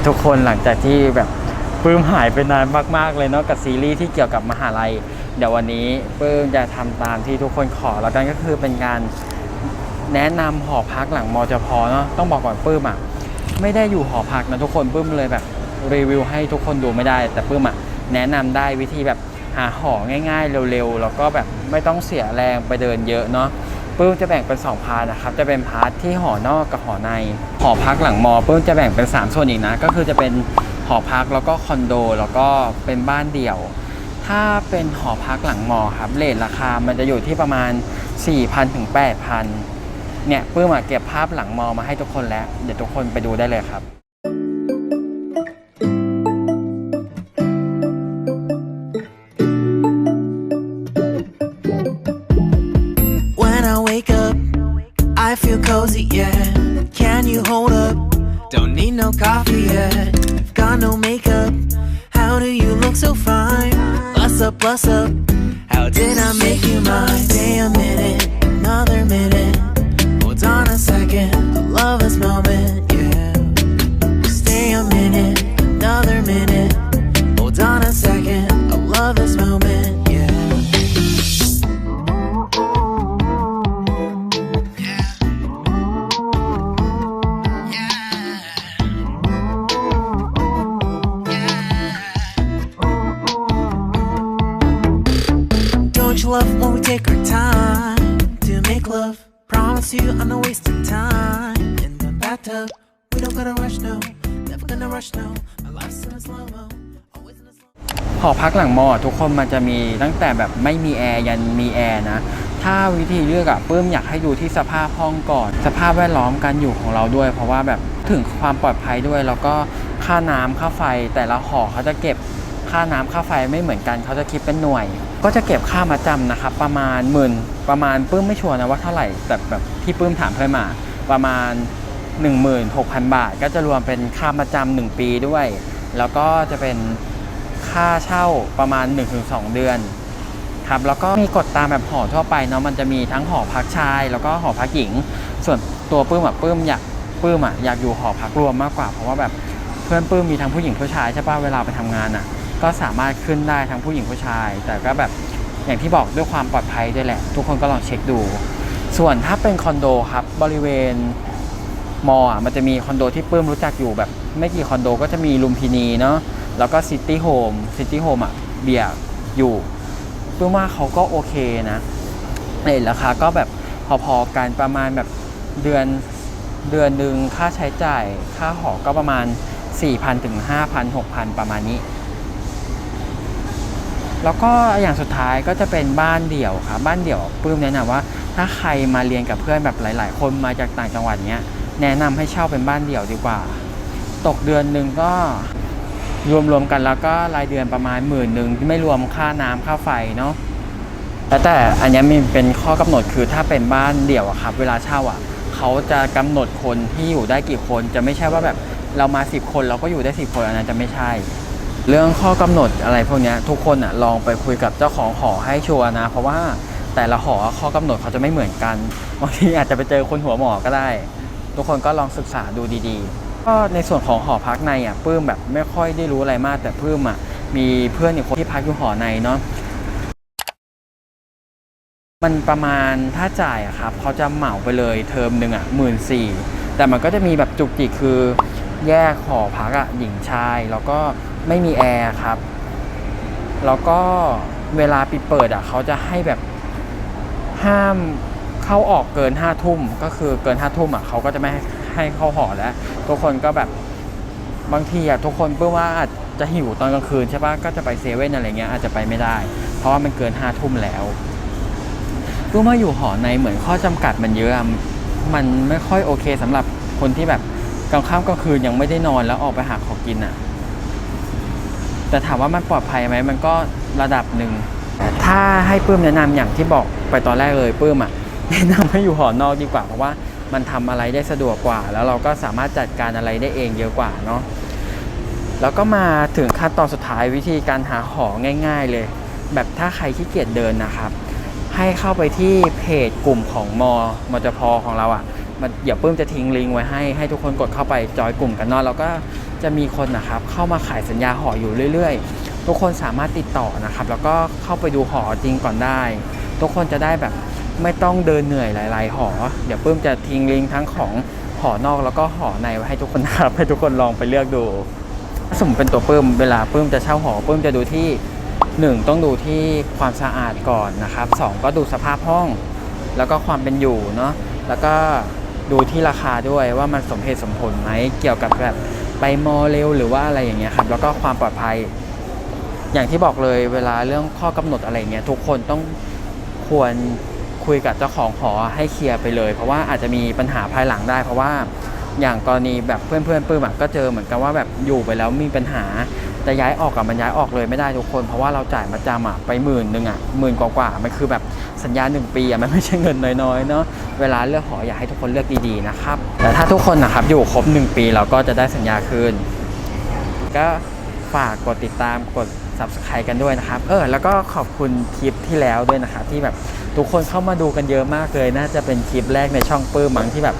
ครับทุกคนหลังจากที่แบบปลื้มหายไปนานมาก ๆ เลยเนาะกับซีรีส์ที่เกี่ยวกับมหาลัย เดี๋ยววันนี้ปลื้มจะทำตามที่ทุกคนขอแล้วกันก็คือเป็นการแนะนำหอพักหลังมจพเนาะต้องบอกก่อนปลื้มอะไม่ได้อยู่หอพักนะทุกคนปลื้มเลยแบบรีวิวให้ทุกคนดูไม่ได้ แต่ปลื้มอะแนะนำได้วิธีแบบหาหอง่าย ๆ เร็วๆแล้วก็แบบไม่ต้องเสียแรงไปเดินเยอะเนาะ ปื้มจะแบ่งเป็น 2 พาร์ทนะครับจะเป็นพาร์ทที่หอนอกกับหอใน หอพักหลังมอปื้มจะแบ่งเป็น 3 ส่วนอีกนะ ก็คือจะเป็นหอพักแล้วก็คอนโด แล้วก็เป็นบ้านเดี่ยว ถ้าเป็นหอพักหลังมอครับเรทราคามันจะอยู่ที่ประมาณ 4,000ถึง8,000เนี่ยปื้มอะเก็บภาพหลังมอมาให้ทุกคนแล้ว เดี๋ยวทุกคนไปดูได้เลยครับ wake up, I feel cozy, yeah. Can you hold up? Don't need no coffee yet. I've Got no makeup. How do you look so fine? Bust up, bust up. How did I make you mine? Damn a love when we take our time to make love? Promise you I'm not wasting time in the bathtub. We don't gotta rush, no. Never gonna rush, no. Our life's in a slow mo. หอพักหลังมอทุกคนมันจะมีตั้งแต่แบบไม่มีแอร์ยันมีแอร์นะ ถ้าวิธีเลือกอะปื้มอยากให้ดูที่สภาพห้องก่อน สภาพแวดล้อมการอยู่ของเราด้วย เพราะว่าแบบถึงความปลอดภัยด้วย แล้วก็ค่าน้ำค่าไฟแต่ละหอเขาจะเก็บ ค่าน้ำค่าไฟไม่เหมือนกันเขาจะคิดเป็นหน่วย ก็จะเก็บค่ามาจำนะครับประมาณหมื่นประมาณปื้มไม่ชัวร์นะว่าเท่าไหร่แต่แบบที่ปื้มถามเพื่อนมา ประมาณ 16,000 บาท ก็จะรวมเป็นค่ามาจำหนึ่งปีด้วย แล้วก็จะเป็นค่าเช่าประมาณ 1-2 เดือนครับแล้วก็มีกฎตามแบบหอทั่วไปเนาะมันจะมีทั้งหอพักชาย แล้วก็หอพักหญิง ส่วนตัวปื้มอะปื้มอยากปื้มอะอยากอยู่หอพักรวมมากกว่า เพราะว่าแบบเพื่อนปื้มมีทั้งผู้หญิงผู้ชายใช่ป่ะเวลาไปทำงานอะ ก็สามารถขึ้นได้ทั้งผู้หญิงผู้ชาย แต่ก็แบบอย่างที่บอกด้วยความปลอดภัยด้วยแหละ ทุกคนก็ลองเช็คดู ส่วนถ้าเป็นคอนโดครับบริเวณมออะมันจะมีคอนโดที่ปื้มรู้จักอยู่แบบไม่กี่คอนโดก็จะมีลุมพินีเนาะแล้วก็ซิตี้โฮมซิตี้โฮมอะเบียร์อยู่ปื้มว่าเขาก็โอเคนะเอราคาก็แบบพอๆกันประมาณแบบเดือนเดือนหนึ่งค่าใช้จ่ายค่าหอก็ประมาณ 4,000ถึง5,000 6,000 ประมาณนี้ แล้วก็อย่างสุดท้ายก็จะเป็นบ้านเดี่ยวครับบ้านเดี่ยวปื้มแนะนำว่า ถ้าใครมาเรียนกับเพื่อนแบบหลาย ๆ คนมาจากต่างจังหวัดเนี้ยแนะนำให้เช่าเป็นบ้านเดี่ยวดีกว่า ตกเดือนหนึ่งก็รวมๆกันแล้วก็รายเดือนประมาณหมื่นหนึ่งไม่รวมค่าน้ำค่าไฟเนาะแล้วแต่อันนี้มีเป็นข้อกำหนดคือถ้าเป็นบ้านเดี่ยวอะครับ เวลาเช่าอะเขาจะกำหนดคนที่อยู่ได้กี่คน จะไม่ใช่ว่าแบบเรามา 10 คนเราก็อยู่ได้ 10 คนอันนั้นจะไม่ใช่ เรื่องข้อกำหนดอะไรพวกนี้ทุกคนอะลองไปคุยกับเจ้าของหอให้ชัวร์นะ เพราะว่าแต่ละหอข้อกำหนดเขาจะไม่เหมือนกันบางทีอาจจะไปเจอคนหัวหมอก็ได้ ทุกคนก็ลองศึกษาดูดีๆ ก็ในส่วนของหอพักในอะปื้มแบบไม่ค่อยได้รู้อะไรมาก แต่ปื้มอะมีเพื่อนอีกคนที่พักอยู่หอในเนาะมันประมาณถ้าจ่ายอะครับเขาจะเหมาไปเลยเทอมหนึ่งอะหมื่นสี่แต่มันก็จะมีแบบจุกจิกคือ แยกหอพักอะหญิงชาย แล้วก็ไม่มีแอร์ครับ แล้วก็เวลาปิดเปิดอะเขาจะให้แบบห้ามเข้าออกเกินห้าทุ่มก็คือเกินห้าทุ่มอะเขาก็จะไม่ให้เข้าหอแล้ว ทุกคนก็แบบบางทีอะทุกคนเพื่อว่าอาจจะหิวตอนกลางคืนใช่ปะก็จะไปเซเว่นอะไรเงี้ยอาจจะไปไม่ได้ เพราะว่ามันเกินห้าทุ่มแล้วรู้มาอยู่หอในเหมือนข้อจำกัดมันเยอะอะ มันไม่ค่อยโอเคสำหรับคนที่แบบ กลางค่ำกลางคืนยังไม่ได้นอนแล้วออกไปหาของกินอะ แต่ถามว่ามันปลอดภัยไหมมันก็ระดับหนึ่ง ถ้าให้ปื้มแนะนำอย่างที่บอกไปตอนแรกเลยปื้มอะแนะนำให้อยู่หอนอกดีกว่าเพราะว่ามันทำอะไรได้สะดวกกว่า แล้วเราก็สามารถจัดการอะไรได้เองเยอะกว่าเนาะแล้วก็มาถึงขั้นตอนสุดท้ายวิธีการหาหอง่าย ๆ เลย แบบถ้าใครขี้เกียจเดินนะครับ ให้เข้าไปที่เพจกลุ่มของมอมจพของเราอะ เดี๋ยวปื้มจะทิ้งลิงก์ไว้ให้ให้ทุกคนกดเข้าไปจอยกลุ่มกันเนาะแล้วก็จะมีคนนะครับเข้ามาขายสัญญาหออยู่เรื่อย ๆ ทุกคนสามารถติดต่อนะครับ แล้วก็เข้าไปดูหอจริงก่อนได้ ทุกคนจะได้แบบไม่ต้องเดินเหนื่อยหลาย ๆ หอ เดี๋ยวปื้มจะทิ้งลิงก์ทั้งของหอนอกแล้วก็หอในไว้ให้ทุกคนครับให้ทุกคนลองไปเลือกดูสมมติเป็นตัวปื้มเวลาปื้มจะเช่าหอปื้มจะดูที่ 1 ต้องดูที่ความสะอาดก่อนนะครับ 2 ก็ดูสภาพห้อง แล้วก็ความเป็นอยู่เนาะแล้วก็ ดูที่ราคาด้วยว่ามันสมเหตุสมผลไหมเกี่ยวกับแบบไปมอเร็วหรือว่าอะไรอย่างเงี้ยครับแล้วก็ความปลอดภัย อย่างที่บอกเลยเวลาเรื่องข้อกำหนดอะไรเงี้ยทุกคนต้องควรคุยกับเจ้าของหอให้เคลียร์ไปเลย เพราะว่าอาจจะมีปัญหาภายหลังได้ เพราะว่าอย่างกรณีแบบเพื่อนเพื่อนๆปื้มก็เจอเหมือนกันว่าแบบอยู่ไปแล้วมีปัญหา จะย้ายออกกับมันย้ายออกเลยไม่ได้ทุกคน เพราะว่าเราจ่ายมาจำอะไปหมื่นหนึ่งอะหมื่นกว่ามันคือแบบสัญญาหนึ่งปีอะมันไม่ใช่เงินน้อยๆเนาะเวลาเลือกหออยากให้ทุกคนเลือกดีๆนะครับแต่ถ้าทุกคนนะครับอยู่ครบหนึ่งปีเราก็จะได้สัญญาคืนก็ฝากกดติดตามกด subscribe กันด้วยนะครับ เออ แล้วก็ขอบคุณคลิปที่แล้วด้วยนะครับ ที่แบบทุกคนเข้ามาดูกันเยอะมากเลย น่าจะเป็นคลิปแรกในช่องปื้มมั้งที่แบบ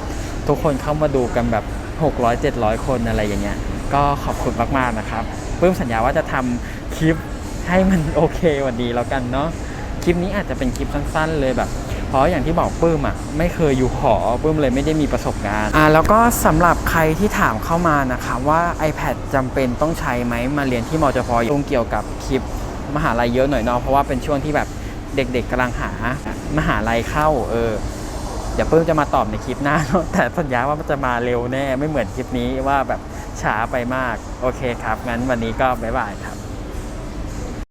ทุกคนเข้ามาดูกันแบบ 600 700 คนอะไรอย่างเงี้ย ก็ขอบคุณมากๆนะครับ ปื้มสัญญาว่าจะทำคลิปให้มันโอเควันนี้แล้วกันเนาะคลิปนี้อาจจะเป็นคลิปสั้น ๆ เลยแบบ เพราะอย่างที่บอกปื้มอะไม่เคยอยู่หอปื้มเลยไม่ได้มีประสบการณ์อ่าแล้วก็สำหรับใครที่ถามเข้ามานะคะว่า iPad จำเป็นต้องใช้ไหมมาเรียนที่มอจพตรงเกี่ยวกับคลิปมหาลัยเยอะหน่อยเนาะเพราะว่าเป็นช่วงที่แบบเด็กๆกำลังหามหาลัยเข้าเออเดี๋ยวปื้มจะมาตอบในคลิปหน้าแต่สัญญาว่ามันจะมาเร็วแน่ไม่เหมือนคลิปนี้ว่าแบบ ช้าไปมาก โอเคครับ งั้นวันนี้ก็บ๊ายบายครับ